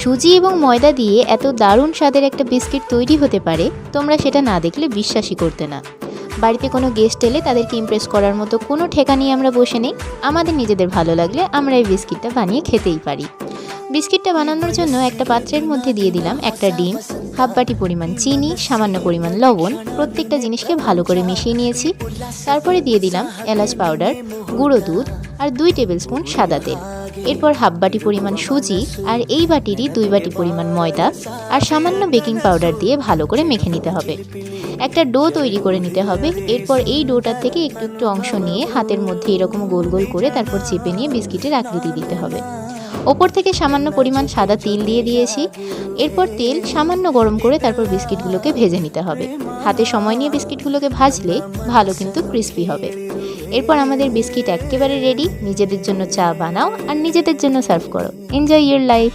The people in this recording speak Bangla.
সুজি এবং ময়দা দিয়ে এত দারুণ স্বাদের একটা বিস্কিট তৈরি হতে পারে, তোমরা সেটা না দেখলে বিশ্বাসই করতে না। বাড়িতে কোনো গেস্ট এলে তাদেরকে ইমপ্রেস করার মতো কোনো ঠেকা নিয়ে আমরা বসে নেই। আমাদের নিজেদের ভালো লাগলে আমরা এই বিস্কিটটা বানিয়ে খেতেই পারি। বিস্কিটটা বানানোর জন্য একটা পাত্রের মধ্যে দিয়ে দিলাম একটা ডিম, হাফ বাটি পরিমাণ চিনি, সামান্য পরিমাণ লবণ, প্রত্যেকটা জিনিসকে ভালো করে মিশিয়ে নিয়েছি। তারপরে দিয়ে দিলাম এলাচ পাউডার, গুঁড়ো দুধ আর দুই টেবিল স্পুন সাদা তেল। এরপর হাফ বাটি পরিমাণ সুজি আর এই বাটিরই দুই বাটি পরিমাণ ময়দা আর সামান্য বেকিং পাউডার দিয়ে ভালো করে মেখে নিতে হবে। একটা ডো তৈরি করে নিতে হবে। এরপর এই ডোটার থেকে একটু একটু অংশ নিয়ে হাতের মধ্যে এরকম গোল গোল করে তারপর চেপে নিয়ে বিস্কিটের আকৃতি দিতে হবে। ওপর থেকে সামান্য পরিমাণ সাদা তিল দিয়ে দিয়েছি। এরপর তেল সামান্য গরম করে তারপর বিস্কিটগুলোকে ভেজে নিতে হবে। হাতে সময় নিয়ে বিস্কিটগুলোকে ভাজলে ভালো কিন্তু ক্রিস্পি হবে। এরপর আমাদের বিস্কিট একেবারে রেডি নিজেদের জন্য চা বানাও আর নিজেদের জন্য সার্ভ করো। এনজয় ইয়ার লাইফ